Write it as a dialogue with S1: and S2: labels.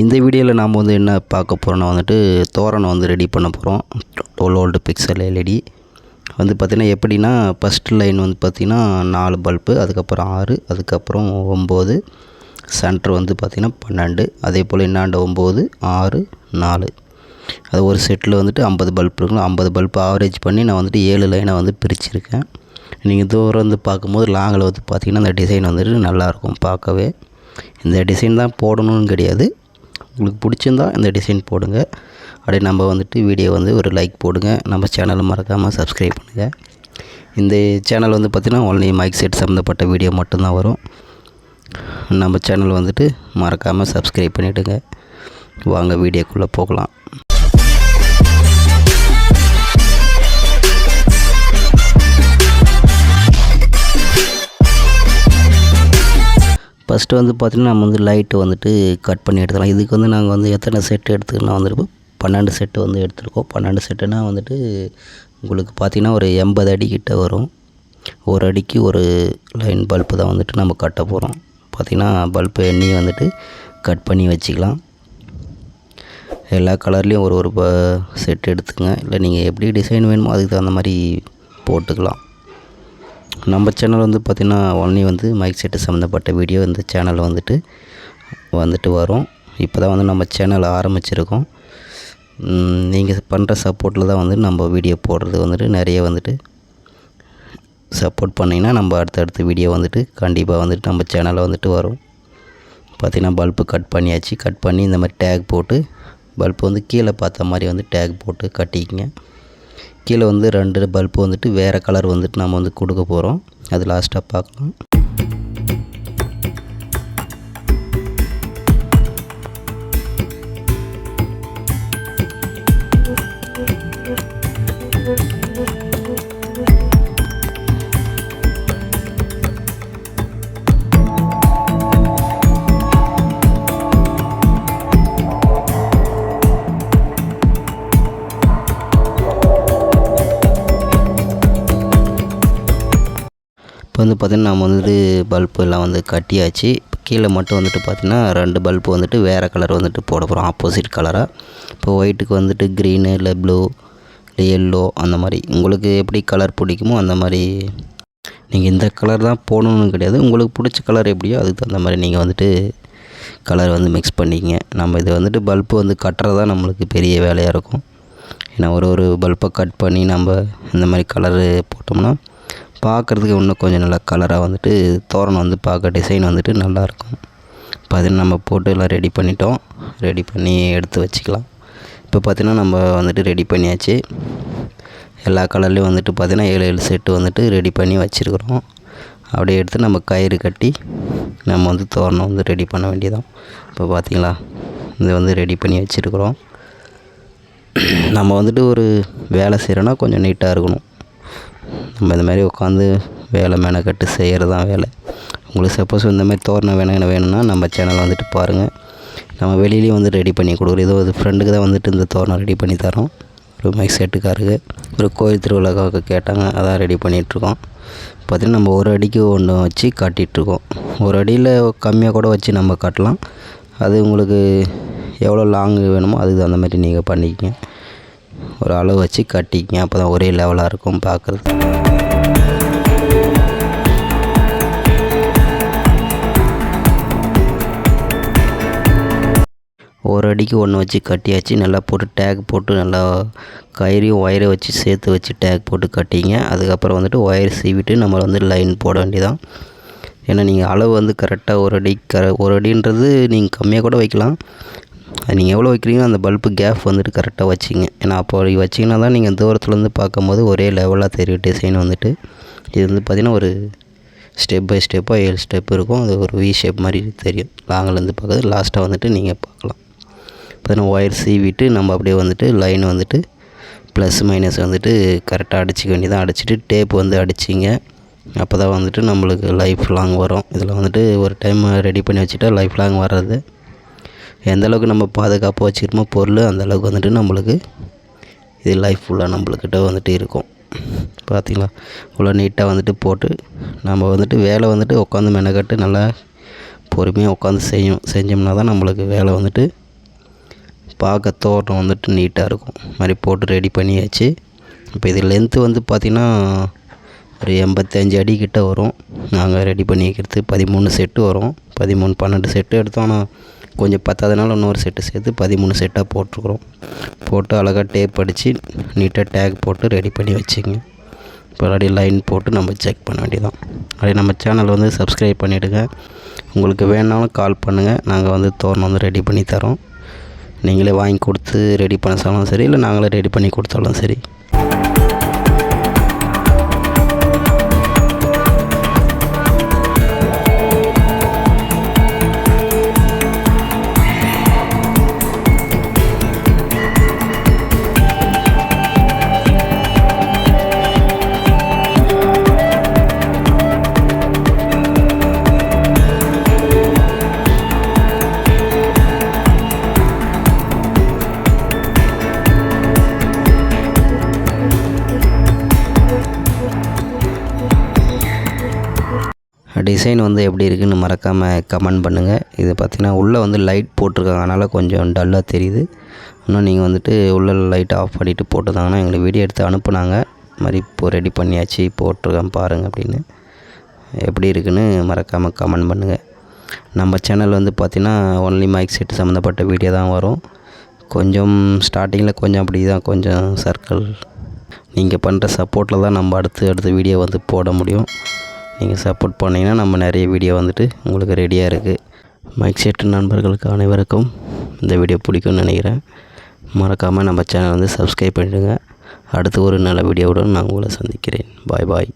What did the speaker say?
S1: இந்த வீடியோவில் நாம் வந்து என்ன பார்க்க போகிறோன்னா வந்துட்டு தோரணம் வந்து ரெடி பண்ண போகிறோம் டுவெல் ஓல்டு பிக்சல் எல்இடி வந்து பார்த்திங்கன்னா எப்படின்னா ஃபஸ்ட் லைன் வந்து பார்த்திங்கன்னா நாலு பல்பு அதுக்கப்புறம் ஆறு அதுக்கப்புறம் ஒம்பது சென்டர் வந்து பார்த்திங்கன்னா பன்னெண்டு அதே போல் என்னாண்ட ஒம்பது ஆறு நாலு. அது ஒரு செட்டில் வந்துட்டு ஐம்பது பல்ப் இருக்குங்களா ஐம்பது பல்ப் ஆவரேஜ் பண்ணி நான் வந்துட்டு ஏழு லைனை வந்து பிரிச்சுருக்கேன். நீங்கள் தூரம் வந்து பார்க்கும்போது லாங்கில் வந்து பார்த்திங்கன்னா அந்த டிசைன் வந்துட்டு நல்லாயிருக்கும் பார்க்கவே. இந்த டிசைன் தான் போடணும்னு கிடையாது. உங்களுக்கு பிடிச்சிருந்தா இந்த டிசைன் போடுங்க. அப்படியே நம்ம வந்துட்டு வீடியோ வந்து ஒரு லைக் போடுங்க. நம்ம சேனலை மறக்காமல் சப்ஸ்கிரைப் பண்ணுங்கள் இந்த சேனல் வந்து பார்த்திங்கன்னா ஒன்லி மைக் செட் சம்மந்தப்பட்ட வீடியோ மட்டும்தான் வரும். நம்ம சேனல் வந்துட்டு மறக்காமல் சப்ஸ்கிரைப் பண்ணிவிடுங்க வாங்க வீடியோக்குள்ளே போகலாம். ஃபஸ்ட்டு வந்து பார்த்திங்கன்னா நம்ம வந்து லைட்டு வந்துட்டு கட் பண்ணி எடுத்துக்கலாம். இதுக்கு வந்து நாங்கள் வந்து எத்தனை செட்டு எடுத்துக்கணும் வந்துட்டு பன்னெண்டு செட்டு வந்து எடுத்துருக்கோம். பன்னெண்டு செட்டுனா வந்துட்டு உங்களுக்கு பார்த்திங்கன்னா ஒரு எண்பது அடி வரும். ஒரு அடிக்கு ஒரு லைன் பல்பு தான் வந்துட்டு நம்ம கட்ட போகிறோம் பார்த்திங்கன்னா பல்பு எண்ணி வந்துட்டு கட் பண்ணி வச்சுக்கலாம். எல்லா கலர்லேயும் ஒரு ஒரு ப செட் எடுத்துங்க இல்லை நீங்கள் எப்படி டிசைன் வேணுமோ அதுக்கு தகுந்த மாதிரி போட்டுக்கலாம். நம்ம சேனல் வந்து பார்த்திங்கன்னா ஒன்லி வந்து மைக் செட்டு சம்மந்தப்பட்ட வீடியோ இந்த சேனலில் வந்துட்டு வந்துட்டு வரும். இப்போ தான் வந்து நம்ம சேனல் ஆரம்பிச்சிருக்கோம். நீங்கள் பண்ணுற சப்போர்ட்டில் தான் வந்து நம்ம வீடியோ போடுறது வந்துட்டு நிறைய வந்துட்டு சப்போர்ட் பண்ணிங்கன்னா நம்ம அடுத்தடுத்த வீடியோ வந்துட்டு கண்டிப்பாக வந்துட்டு நம்ம சேனலில் வந்துட்டு வரும். பார்த்திங்கன்னா பல்பு கட் பண்ணியாச்சு. கட் பண்ணி இந்த மாதிரி டேக் போட்டு பல்பு வந்து கீழே பார்த்த மாதிரி வந்து டேக் போட்டு கட்டிக்கிங்க. கீழே வந்து ரெண்டு பல்பு வந்துட்டு வேறு கலர் வந்துட்டு நம்ம வந்து கொடுக்க போகிறோம் அது லாஸ்ட்டாக பார்க்கலாம். வந்து பார்த்திங்கன்னா நம்ம வந்துட்டு பல்பு எல்லாம் வந்து கட்டியாச்சு. கீழே மட்டும் வந்துட்டு பார்த்திங்கன்னா ரெண்டு பல்பு வந்துட்டு வேறு கலர் வந்துட்டு போட போகிறோம் ஆப்போசிட் கலராக இப்போ ஒயிட்டுக்கு வந்துட்டு க்ரீனு இல்லை ப்ளூ இல்லை எல்லோ அந்த மாதிரி. உங்களுக்கு எப்படி கலர் பிடிக்குமோ அந்த மாதிரி. நீங்கள் இந்த கலர் தான் போடணும்னு கிடையாது. உங்களுக்கு பிடிச்ச கலர் எப்படியோ அதுக்கு தகுந்த மாதிரி நீங்கள் வந்துட்டு கலர் வந்து மிக்ஸ் பண்ணிக்கங்க. நம்ம இது வந்துட்டு பல்பு வந்து கட்டுறது தான் நம்மளுக்கு பெரிய வேலையாக இருக்கும். ஏன்னா ஒரு ஒரு பல்பை கட் பண்ணி நம்ம இந்த மாதிரி கலரு போட்டோம்னா பார்க்குறதுக்கு இன்னும் கொஞ்சம் நல்லா கலராக வந்துட்டு தோரணம் வந்து பார்க்க டிசைன் வந்துட்டு நல்லாயிருக்கும். இப்போ அது நம்ம போட்டு எல்லாம் ரெடி பண்ணிட்டோம். ரெடி பண்ணி எடுத்து வச்சுக்கலாம். இப்போ பார்த்திங்கன்னா நம்ம வந்துட்டு ரெடி பண்ணியாச்சு. எல்லா கலர்லேயும் வந்துட்டு பார்த்திங்கன்னா ஏழு ஏழு செட்டு வந்துட்டு ரெடி பண்ணி வச்சுருக்குறோம். அப்படியே எடுத்து நம்ம கயிறு கட்டி நம்ம வந்து தோரணம் வந்து ரெடி பண்ண வேண்டியதான் இப்போ பார்த்திங்களா? இது வந்து ரெடி பண்ணி வச்சுருக்குறோம். நம்ம வந்துட்டு ஒரு வேலை செய்கிறோன்னா கொஞ்சம் நீட்டாக இருக்கணும். நம்ம இந்த மாதிரி உட்காந்து வேலை மெனக்கட்டு செய்கிறது தான் வேலை. உங்களுக்கு சப்போஸ் இந்த மாதிரி தோரணை வேணும் வேணும்னா நம்ம சேனல் வந்துட்டு பாருங்கள் நம்ம வெளியிலேயும் வந்து ரெடி பண்ணி கொடுக்குறோம். ஏதோ ஒரு ஃப்ரெண்டுக்கு தான் வந்துட்டு இந்த தோரணம் ரெடி பண்ணி தரோம் ஒரு மைக் செட்டுக்காருக்கு ஒரு கோயில் திருவிழாக்காக கேட்டாங்க. அதான் ரெடி பண்ணிகிட்ருக்கோம் பார்த்திங்கன்னா நம்ம ஒரு அடிக்கு ஒன்று வச்சு காட்டிகிட்ருக்கோம் ஒரு அடியில் கம்மியாக கூட வச்சு நம்ம காட்டலாம். அது உங்களுக்கு எவ்வளோ லாங்கு வேணுமோ அதுக்கு அந்த மாதிரி நீங்கள் பண்ணிக்கங்க. ஒரு அளவு வச்சு கட்டிக்கங்க. அப்போ தான் ஒரே லெவலாக இருக்கும் பார்க்குறது ஒரு அடிக்கு ஒன்று வச்சு கட்டியாச்சு. நல்லா போட்டு டேக் போட்டு நல்லா கயிறையும் ஒயரை வச்சு சேர்த்து வச்சு டேக் போட்டு கட்டிங்க. அதுக்கப்புறம் வந்துட்டு ஒயர் சீவிட்டு நம்ம வந்து லைன் போட வேண்டியதான் ஏன்னா நீங்கள் அளவு வந்து கரெக்டாக ஒரு அடி க ஒரு அடின்றது நீங்கள் கம்மியாக கூட வைக்கலாம். அது நீங்கள் எவ்வளோ வைக்கிறீங்களோ அந்த பல்பு கேப் வந்துட்டு கரெக்டாக வச்சிங்க. ஏன்னா அப்போ வச்சிங்கன்னா தான் நீங்கள் தூரத்துலேருந்து பார்க்கும்போது ஒரே லெவலாக தெரியும் டிசைன் வந்துட்டு. இது வந்து பார்த்திங்கன்னா ஒரு ஸ்டெப் பை ஸ்டெப்பாக ஏழு ஸ்டெப் இருக்கும். அது ஒரு வி ஷேப் மாதிரி தெரியும். லாங்கிலேருந்து பார்க்குறது லாஸ்ட்டாக வந்துட்டு நீங்கள் பார்க்கலாம். பார்த்தீங்கன்னா ஒயர் சீவிட்டு நம்ம அப்படியே வந்துட்டு லைன் வந்துட்டு ப்ளஸ் மைனஸ் வந்துட்டு கரெக்டாக அடிச்சிக்க வேண்டியதான் அடிச்சுட்டு டேப் வந்து அடிச்சிங்க. அப்போ தான் வந்துட்டு நம்மளுக்கு லைஃப் லாங் வரும். இதில் வந்துட்டு ஒரு டைம் ரெடி பண்ணி வச்சுட்டா லைஃப் லாங் வர்றது. எந்த அளவுக்கு நம்ம பாதுகாப்பாக வச்சுக்கிறோமோ பொருள் அந்தளவுக்கு வந்துட்டு நம்மளுக்கு இது லைஃப் ஃபுல்லாக நம்மளுக்கிட்ட வந்துட்டு இருக்கும். பார்த்திங்களா இவ்வளோ நீட்டாக வந்துட்டு போட்டு நம்ம வந்துட்டு வேலை வந்துட்டு உட்காந்து மெனக்கட்டு நல்லா பொறுமையாக உட்காந்து செய்யும். செஞ்சோம்னா தான் நம்மளுக்கு வேலை வந்துட்டு பார்க்க தோட்டம் வந்துட்டு நீட்டாக இருக்கும். இது மாதிரி போட்டு ரெடி பண்ணியாச்சு. இப்போ இது லென்த்து வந்து பார்த்திங்கன்னா ஒரு எண்பத்தஞ்சு அடி கிட்ட வரும். நாங்கள் ரெடி பண்ணி வைக்கிறது பதிமூணு செட்டு வரும். பதிமூணு பன்னெண்டு செட்டு எடுத்தோம். ஆனால் கொஞ்சம் பத்தாதனால இன்னொரு செட்டு சேர்த்து பதிமூணு செட்டாக போட்டிருக்குறோம். போட்டு அழகாக டேப் அடித்து நீட்டாக டேக் போட்டு ரெடி பண்ணி வச்சுங்க. இப்போ லைன் போட்டு நம்ம செக் பண்ண வேண்டியதான் அப்படியே நம்ம சேனல் வந்து சப்ஸ்கிரைப் பண்ணிவிடுங்க உங்களுக்கு வேணாலும் கால் பண்ணுங்கள் நாங்கள் வந்து தோரணம் வந்து ரெடி பண்ணி தரோம். நீங்களே வாங்கி கொடுத்து ரெடி பண்ண சொன்னாலும் சரி இல்லை நாங்களே ரெடி பண்ணி கொடுத்தாலும் சரி. டிசைன் வந்து எப்படி இருக்குன்னு மறக்காமல் கமெண்ட் பண்ணுங்கள் இது பார்த்திங்கன்னா உள்ளே வந்து லைட் போட்டிருக்காங்க. அதனால் கொஞ்சம் டல்லாக தெரியுது. இன்னும் நீங்கள் வந்துட்டு உள்ளே லைட் ஆஃப் பண்ணிவிட்டு போட்டுருந்தாங்கன்னா எங்களுக்கு வீடியோ எடுத்து அனுப்புனாங்க. இது மாதிரி இப்போ ரெடி பண்ணியாச்சு. போட்டிருக்கேன் பாருங்கள் அப்படின்னு. எப்படி இருக்குன்னு மறக்காமல் கமெண்ட் பண்ணுங்கள் நம்ம சேனல் வந்து பார்த்திங்கன்னா ஒன்லி மைக் செட் சம்மந்தப்பட்ட வீடியோ தான் வரும். கொஞ்சம் ஸ்டார்டிங்கில் கொஞ்சம் அப்படி தான் கொஞ்சம் சர்க்கிள் நீங்கள் பண்ணுற சப்போர்ட்டில் தான் நம்ம அடுத்து அடுத்த வீடியோ வந்து போட முடியும். நீங்கள் சப்போர்ட் பண்ணிங்கன்னா நம்ம நிறைய வீடியோ வந்துட்டு உங்களுக்கு ரெடியாக இருக்குது மைக் செட் நண்பர்களுக்கு அனைவருக்கும் இந்த வீடியோ பிடிக்கும்னு நினைக்கிறேன். மறக்காமல் நம்ம சேனல் வந்து சப்ஸ்கிரைப் பண்ணிவிடுங்க அடுத்து ஒரு நல்ல வீடியோவுடன் நான் உங்களை சந்திக்கிறேன். பாய் பாய்